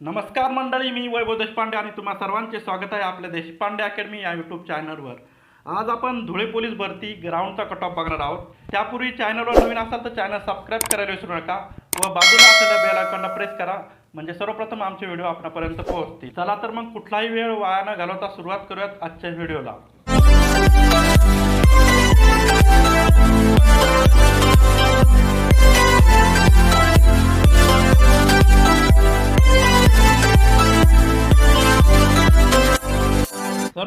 नमस्कार मंडळी मी वैभव देशपांडे आणि तुम्हा सर्वांचे स्वागत आहे आपल्या देशपांडे अकॅडमी या यूट्यूब चॅनलवर आज आपण धुळे पोलीस भरती ग्राउंडचा कट ऑफ बघणार आहोत. त्यापूर्वी चॅनलवर नवीन असाल तर चॅनल सबस्क्राईब करायला विसरू नका व बाजूला असलेल्या बेल आयकॉनला प्रेस करा. म्हणजे सर्वप्रथम आमचे व्हिडिओ आपल्यापर्यंत पोहोचतील. चला तर मग कुठलाही वेळ वाया न घालवता सुरुवात करूयात आजच्या व्हिडिओला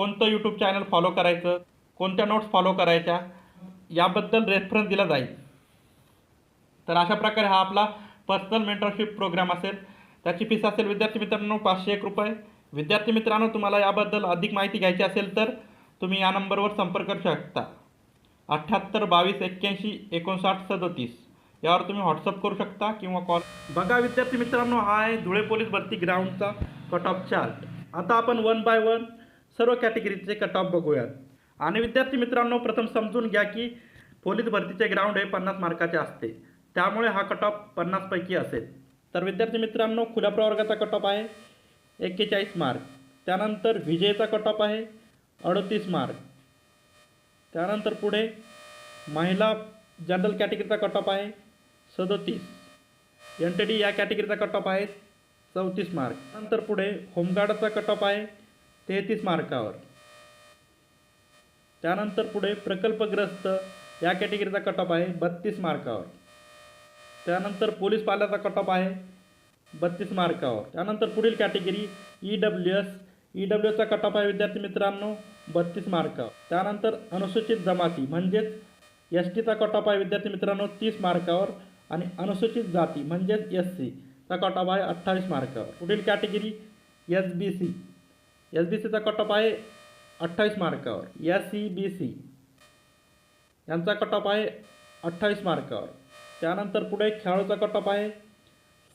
कोणतं यूट्यूब चॅनल फॉलो करायचं कोणत्या नोट्स फॉलो करायच्या याबद्दल रेफरन्स दिला जाईल. तर अशा प्रकारे हा आपला पर्सनल मेंटरशिप प्रोग्राम असेल. त्याची फीस असेल विद्यार्थी मित्रांनो पाचशे एक रुपये. विद्यार्थी मित्रांनो तुम्हाला याबद्दल अधिक माहिती घ्यायची असेल तर तुम्ही या नंबरवर संपर्क करू शकता. अठ्ठ्याहत्तर बावीस एक्क्याऐंशी एकोणसाठ सदोतीस. यावर तुम्ही व्हॉट्सअप करू शकता किंवा कॉल बघा विद्यार्थी मित्रांनो हा आहे धुळे पोलीस भरती ग्राउंडचा कट ऑफ चार्ट आता आपण वन बाय वन सर्व कॅटेगरीचे कट ऑफ बघूयात. आणि विद्यार्थी मित्रांनो प्रथम समजून घ्या की पोलीस भरतीचे ग्राउंड हे पन्नास मार्काचे असते. त्यामुळे हा कट ऑफ पन्नासपैकी असेल. तर विद्यार्थी मित्रांनो खुल्या प्रवर्गाचा कट ऑफ आहे. एक्केचाळीस मार्क. त्यानंतर विजयचा कट ऑफ आहे. अडतीस मार्क. त्यानंतर पुढे महिला जनरल कॅटेगरीचा कट ऑफ आहे. सदोतीस. एन टी डी या कॅटेगरीचा कट ऑफ आहे. चौतीस मार्क. नंतर पुढे होमगार्डचा कट ऑफ आहे. तेहतीस मार्कावर. त्यानंतर पुढे प्रकल्पग्रस्त या कॅटेगरीचा कट ऑफ आहे बत्तीस मार्कावर. त्यानंतर पोलीस पाल्याचा कट ऑफ आहे बत्तीस मार्कावर. त्यानंतर पुढील category E W S E W एसचा cut off आहे विद्यार्थी मित्रांनो बत्तीस मार्कावर. त्यानंतर अनुसूचित जमाती म्हणजेच एस टीचा कट ऑफ आहे विद्यार्थी मित्रांनो तीस मार्कावर आणि अनुसूचित जाती म्हणजेच एस सीचा कट ऑफ आहे अठ्ठावीस मार्कावर. पुढील category S B C S B सीचा कट ऑफ आहे अठ्ठावीस मार्कावर. एस सी बी सी यांचा कट ऑफ आहे अठ्ठावीस मार्कावर. त्यानंतर पुढे खेळाडूचा कट ऑफ आहे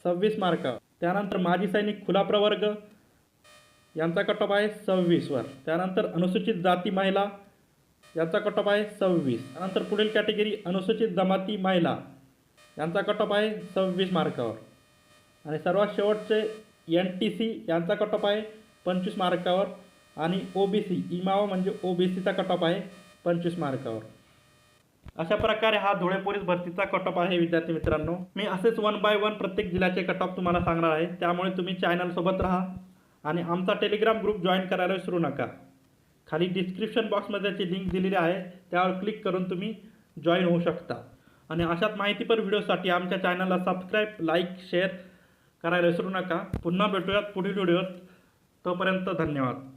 सव्वीस मार्कावर. त्यानंतर माजी सैनिक खुला प्रवर्ग यांचा कट ऑफ आहे सव्वीसवर त्यानंतर अनुसूचित जाती महिला यांचा कट ऑफ आहे सव्वीस. त्यानंतर पुढील कॅटेगरी अनुसूचित जमाती महिला यांचा कट ऑफ आहे सव्वीस मार्कावर. आणि सर्वात शेवटचे एन टी सी यांचा कट ऑफ आहे पंचवीस मार्कावर. आणि ओ बी सी इमावा म्हणजे ओ बी सीचा कट ऑफ आहे पंचवीस मार्कावर. अशा प्रकारे हा धुळे पोलीस भरतीचा कट ऑफ आहे विद्यार्थी मित्रांनो. मी असेच वन बाय वन प्रत्येक जिल्ह्याचे कट ऑफ तुम्हाला सांगणार आहे. त्यामुळे तुम्ही चॅनलसोबत राहा आणि आमचा टेलिग्राम ग्रुप जॉईन करायला विसरू नका. खाली डिस्क्रिप्शन बॉक्समध्ये त्याची लिंक दिलेली आहे. त्यावर क्लिक करून तुम्ही जॉईन होऊ शकता. आणि अशाच माहितीपर व्हिडिओसाठी आमच्या चॅनलला सबस्क्राईब लाईक शेअर करायला विसरू नका. पुन्हा भेटूयात पुढील व्हिडिओत तोपर्यंत धन्यवाद.